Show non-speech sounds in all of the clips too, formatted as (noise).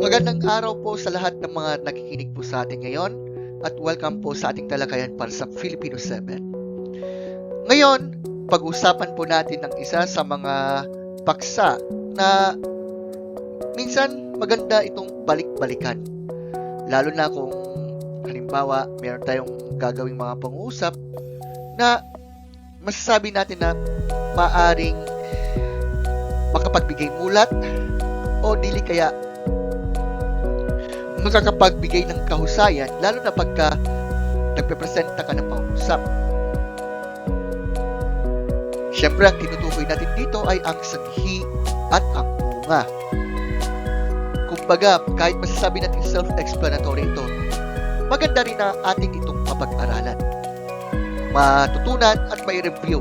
Magandang araw po sa lahat ng mga nakikinig po sa atin ngayon at welcome po sa ating talakayan para sa Filipino 7. Ngayon, pag-usapan po natin ng isa sa mga paksa na minsan maganda itong balik-balikan. Lalo na kung halimbawa meron tayong gagawing mga pang-uusap na masasabi natin na maaring makapagbigay mulat o dili kaya makakapagbigay ng kahusayan lalo na pagka nagpe-presenta ka ng pangusap. Siyempre, ang tinutukoy natin dito ay ang sanhi at ang bunga. Kumbaga, kahit masasabi natin self-explanatory ito, maganda rin na ating itong mapag-aralan. Matutunan at may review.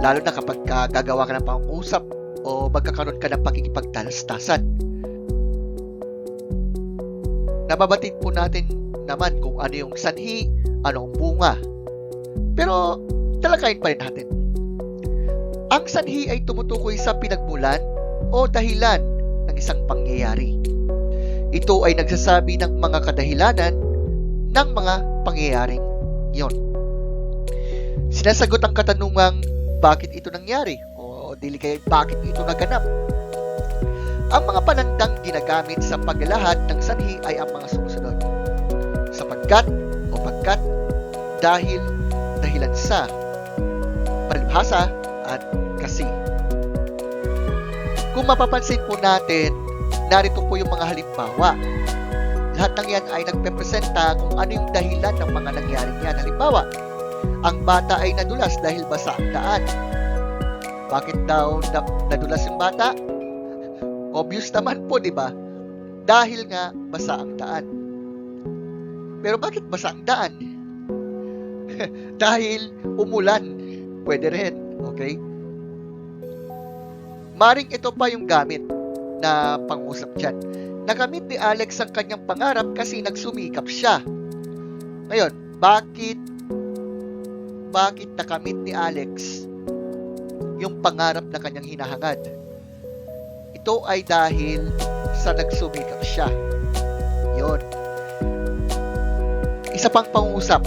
Lalo na kapag ka gagawa ka ng pangusap o magkakaroon ka ng pakikipagtalastasan nababatid po natin naman kung ano yung sanhi, ano ang bunga. Pero talakayin pa rin natin. Ang sanhi ay tumutukoy sa pinagmulan o dahilan ng isang pangyayari. Ito ay nagsasabi ng mga kadahilanan ng mga pangyayaring yon. Sinasagot ang katanungang bakit ito nangyari o dili kaya bakit ito naganap ang mga panandang ginagamit sa paglalahad ng sanhi ay ang mga sumusunod. Sapagkat o pagkat, dahil, dahilan sa, palibhasa, at kasi. Kung mapapansin po natin, narito po yung mga halimbawa. Lahat ng yan ay nagpepresenta kung ano yung dahilan ng mga nangyari yan. Halimbawa, ang bata ay nadulas dahil basa ang daan. Bakit daw nadulas yung bata? Obvious naman po, di ba? Dahil nga basa ang daan. Pero bakit basa ang daan? (laughs) Dahil umulan. Pwede rin. Okay? Maring ito pa yung gamit na pangusap dyan. Nakamit ni Alex ang kanyang pangarap kasi nagsumikap siya. Ngayon, bakit bakit nakamit ni Alex yung pangarap na kanyang hinahangad? Ito ay dahil sa nagsumikap siya. Yon. Isa pang pangusap,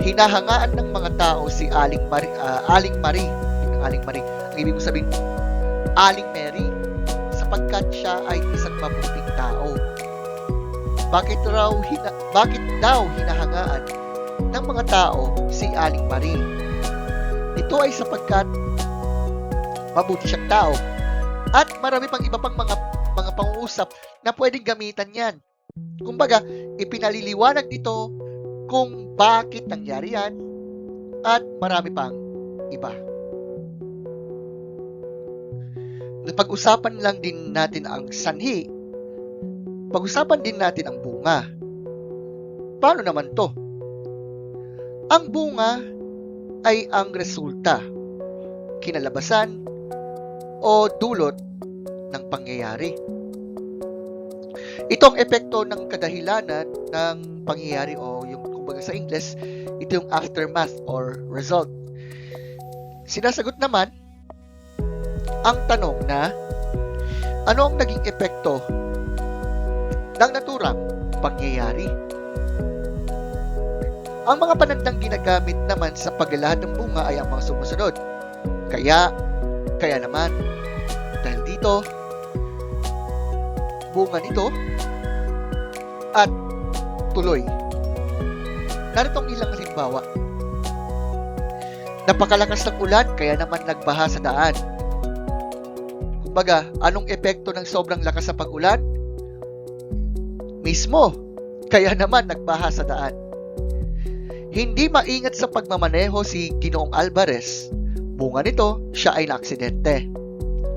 hinahangaan ng mga tao si Aling Marie, uh, Aling Marie, Aling Marie. Ang ibig sabihin, Aling Mary, sapagkat siya ay isang mabuting tao. Bakit raw hina, bakit daw hinahangaan ng mga tao si Aling Marie? Ito ay sapagkat mabuti siyang tao at marami pang iba pang mga mga pangungusap na pwedeng gamitan yan. Kumbaga, ipinaliliwanag dito kung bakit nangyari yan at marami pang iba. Napag-usapan lang din natin ang sanhi. Pag-usapan din natin ang bunga. Paano naman to? Ang bunga ay ang resulta, kinalabasan, o dulot ng pangyayari. Ito ang epekto ng kadahilanan ng pangyayari o yung kumbaga sa English, ito yung aftermath or result. Sinasagot naman ang tanong na ano ang naging epekto ng naturang pangyayari? Ang mga panandang ginagamit naman sa paglalahad ng bunga ay ang mga sumusunod. Kaya, kaya naman, dahil dito, bunga nito at tuloy. Narito ang ilang halimbawa. Napakalakas ng ulan kaya naman nagbaha sa daan. Kumbaga, anong epekto ng sobrang lakas sa pag-ulan? Mismo, kaya naman nagbaha sa daan. Hindi maingat sa pagmamaneho si Ginoong Alvarez. Bunga nito, siya ay naaksidente.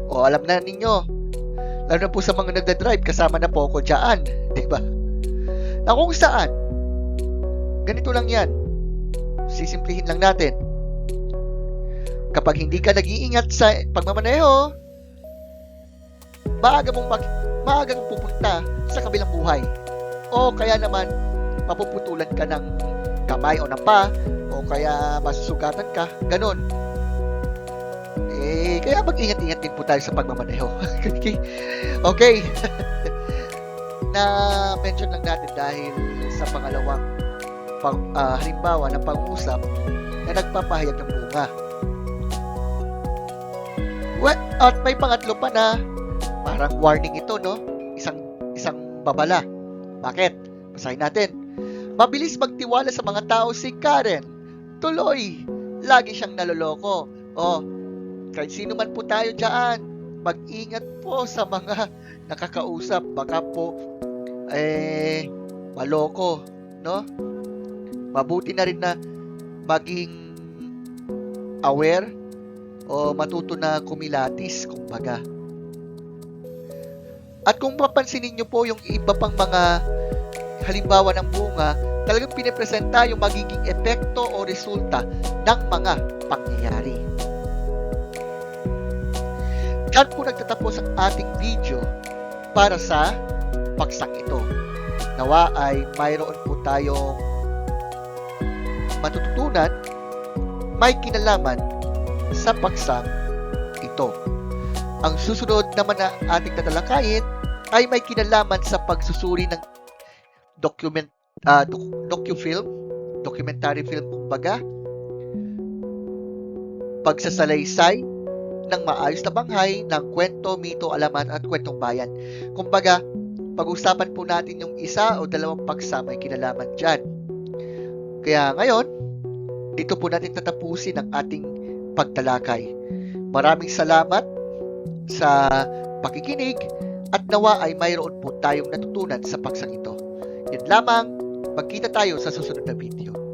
O alam na ninyo, lalo na po sa mga nagda-drive, kasama na po ako dyan. (laughs) Di ba? Na kung saan, ganito lang yan. Sisimplihin lang natin. Kapag hindi ka nag-iingat sa pagmamaneho, maaga mong mag, maaga pupunta sa kabilang buhay. O kaya naman, mapuputulan ka ng kamay o ng pa, o kaya masusugatan ka, ganun mag-ingat-ingat din po tayo sa pagmamaneho. (laughs) okay? (laughs) na-mention lang natin dahil sa pangalawang pang, ah, halimbawa ng pag-usap na nagpapahayag ng bunga. Well, at may pangatlo pa na parang warning ito, no? Isang isang babala. Bakit? Basahin natin. Mabilis magtiwala sa mga tao si Karen. Tuloy, lagi siyang naloloko. O, kahit sino man po tayo dyan, mag-ingat po sa mga nakakausap. Baka po, eh, maloko, no? Mabuti na rin na maging aware o matuto na kumilatis, kumbaga. At kung papansinin nyo po yung iba pang mga halimbawa ng bunga, talagang pinipresenta yung magiging epekto o resulta ng mga pangyayari. Diyan po nagtatapos ang ating video para sa paksang ito. Nawa ay mayroon po tayong matututunan may kinalaman sa paksang ito. Ang susunod naman na ating tatalakayin ay may kinalaman sa pagsusuri ng document uh, docu-film, documentary film kumbaga, pagsasalaysay ng maayos na banghay ng kwento, mito, alaman at kwentong bayan. Kumbaga, pag-usapan po natin yung isa o dalawang paksa may kinalaman dyan. Kaya ngayon, dito po natin tatapusin ang ating pagtalakay. Maraming salamat sa pakikinig at nawa ay mayroon po tayong natutunan sa paksang ito. Yan lamang, magkita tayo sa susunod na video.